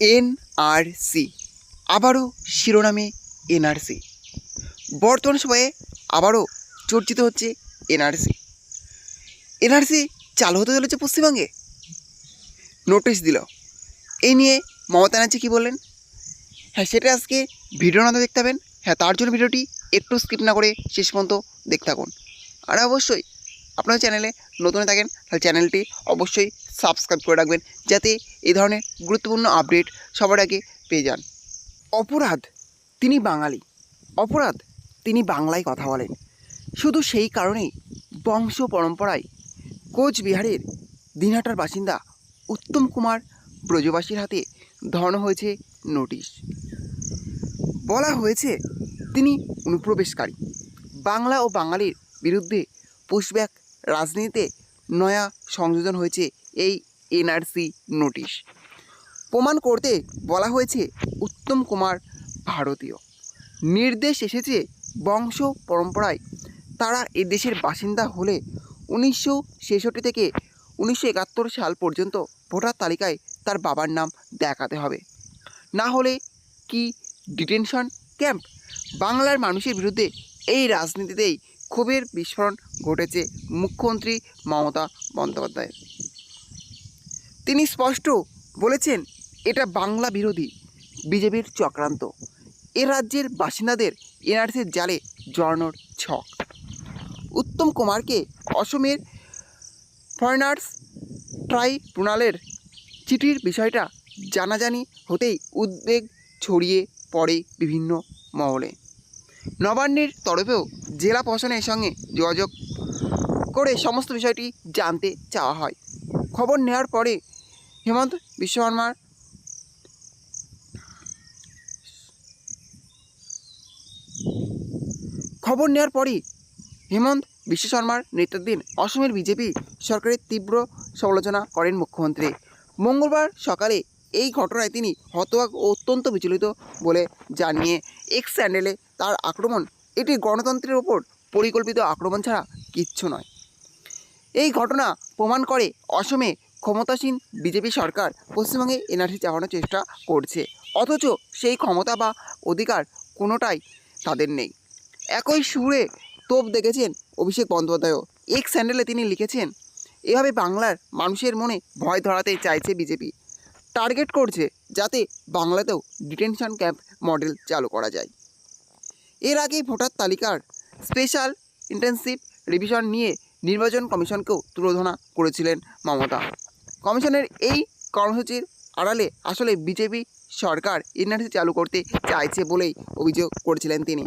NRC. আবারও শিরোনামে NRC. বর্তমান সময়ে আবারও চর্চিত হচ্ছে এনআরসি। এনআরসি চালু হতে চলেছে পশ্চিমবঙ্গে। নোটিশ দিল। এই নিয়ে মমতা ব্যানার্জি কী বললেন? হ্যাঁ সেটা আজকে ভিডিও না দেখতে পাবেন। হ্যাঁ তার জন্য ভিডিওটি একটু স্কিপ না করে শেষ পর্যন্ত দেখতে থাকুন। আর অবশ্যই আপনার চ্যানেলে নতুন থাকেন, তাহলে চ্যানেলটি অবশ্যই সাবস্ক্রাইব করে রাখবেন যাতে এই ধরনের গুরুত্বপূর্ণ আপডেট সবার আগে পেয়ে যান। অপরাধ, তিনি বাঙালি। অপরাধ, তিনি বাংলায় কথা বলেন। শুধু সেই কারণেই বংশ পরম্পরায় কোচবিহারের দিনহাটার বাসিন্দা উত্তম কুমার ব্রজবাসীর হাতে ধরানো হয়েছে নোটিশ। বলা হয়েছে, তিনি অনুপ্রবেশকারী। বাংলা ও বাঙালির বিরুদ্ধে পুশব্যাক রাজনীতিতে নয়া সংযোজন হয়েছে এই এনআরসি নোটিশ। প্রমাণ করতে বলা হয়েছে, উত্তম কুমার ভারতীয়। নির্দেশ এসেছে বংশ পরম্পরায়। তারা এ দেশের বাসিন্দা হলে উনিশশো ছেষট্টি থেকে উনিশশো একাত্তর সাল পর্যন্ত ভোটার তালিকায় তার বাবার নাম দেখাতে হবে। না হলে কি ডিটেনশন ক্যাম্প? বাংলার মানুষের বিরুদ্ধে এই রাজনীতিতেই ক্ষোভের বিস্ফোরণ ঘটেছে মুখ্যমন্ত্রী মমতা বন্দ্যোপাধ্যায় তিনি স্পষ্ট বলেছেন, এটা বাংলা বিরোধী, বিজেপির চক্রান্ত। এ রাজ্যের বাসিন্দাদের এনআরসির জালে জড়ানোর ছক। উত্তম কুমারকে অসমের ফরেনার্স ট্রাইব্যুনালের চিঠির বিষয়টা জানাজানি হতেই উদ্বেগ ছড়িয়ে পড়ে বিভিন্ন মহলে। নবান্নের তরফেও জেলা প্রশাসনের সঙ্গে যোগাযোগ করে সমস্ত বিষয়টি জানতে চাওয়া হয়। খবর নেওয়ার পরে হেমন্ত বিশ্বশর্মার খবর নেওয়ার পরই হেমন্ত বিশ্ব শর্মার নেতৃত্বাধীন অসমের বিজেপি সরকারের তীব্র সমালোচনা করেন মুখ্যমন্ত্রী। মঙ্গলবার সকালে এই ঘটনায় তিনি হতবাক ও অত্যন্ত বিচলিত বলে জানিয়ে এক্স স্যান্ডেলে তার আক্রমণ, এটি গণতন্ত্রের ওপর পরিকল্পিত আক্রমণ ছাড়া কিচ্ছু নয়। এই ঘটনা প্রমাণ করে অসমে ক্ষমতাসীন বিজেপি সরকার পশ্চিমবঙ্গে এনআরসি চাপানোর চেষ্টা করছে। অথচ সেই ক্ষমতা বা অধিকার কোনোটাই তাদের নেই। একই সুরে তোপ দেখেছেন অভিষেক বন্দ্যোপাধ্যায়ও। এক স্যান্ডেলে তিনি লিখেছেন, এভাবে বাংলার মানুষের মনে ভয় ধরাতে চাইছে বিজেপি। টার্গেট করছে যাতে বাংলাতেও ডিটেনশন ক্যাম্প মডেল চালু করা যায়। এর আগে ভোটার তালিকার স্পেশাল ইন্টেনসিভ রিভিশন নিয়ে নির্বাচন কমিশনকেও তুলোধনা করেছিলেন মমতা। কমিশনের এই কর্মসূচির আড়ালে আসলে বিজেপি সরকার এনআরসি চালু করতে চাইছে বলেই অভিযোগ করেছিলেন তিনি।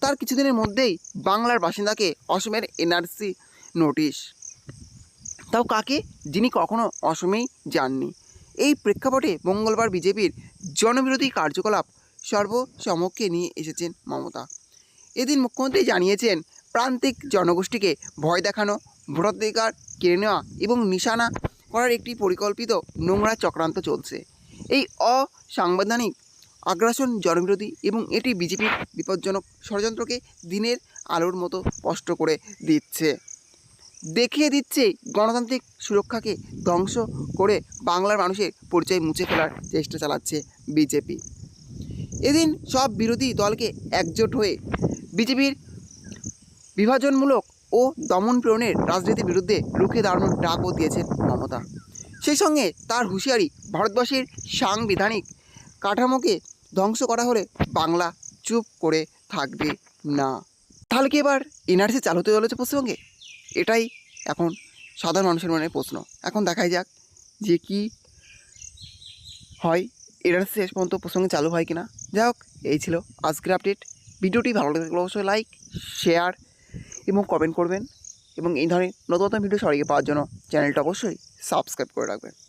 তার কিছুদিনের মধ্যেই বাংলার বাসিন্দাকে অসমের এনআরসি নোটিশ। তাও কাকে? যিনি কখনো অসমেই যাননি। এই প্রেক্ষাপটে মঙ্গলবার বিজেপির জনবিরোধী কার্যকলাপ সর্বসমক্ষে নিয়ে এসেছেন মমতা। এদিন মুখ্যমন্ত্রী জানিয়েছেন, প্রান্তিক জনগোষ্ঠীকে ভয় দেখানো, ভোটাধিকার কেড়ে নেওয়া এবং নিশানা করার একটি পরিকল্পিত নোংরা চক্রান্ত চলছে। এই অসাংবিধানিক আগ্রাসন, জনবিরোধী এবং এটি বিজেপির বিপজ্জনক ষড়যন্ত্রকে দিনের আলোর মতো স্পষ্ট করে দিচ্ছে। দেখিয়ে দিচ্ছে গণতান্ত্রিক সুরক্ষাকে ধ্বংস করে বাংলার মানুষের পরিচয় মুছে ফেলার চেষ্টা চালাচ্ছে বিজেপি। এদিন সব বিরোধী দলকে একজোট হয়ে বিজেপির বিভাজনমূলক ও দমন প্রেরণের রাজনীতির বিরুদ্ধে রুখে দাঁড়ানোর ডাকও দিয়েছেন মমতা। সেই সঙ্গে তার হুঁশিয়ারি ভারতবর্ষের সাংবিধানিক কাঠামোকে ধ্বংস করা হলে বাংলা চুপ করে থাকবে না। তাহলে কি এবার এনআরসি চালু হতে চলেছে পশ্চিমবঙ্গে? এটাই এখন সাধারণ মানুষের মনে প্রশ্ন। এখন দেখাই যাক যে কি হয় এনআরসি শেষ পর্যন্ত পশ্চিমবঙ্গে চালু হয় কিনা। যাই হোক, এই ছিল আজকের আপডেট। ভিডিওটি ভালো লাগলে অবশ্যই লাইক শেয়ার এবং কমেন্ট করবেন এবং এই ধরনের নতুন নতুন ভিডিও সরিয়ে পাওয়ার জন্য চ্যানেলটা অবশ্যই সাবস্ক্রাইব করে রাখবেন।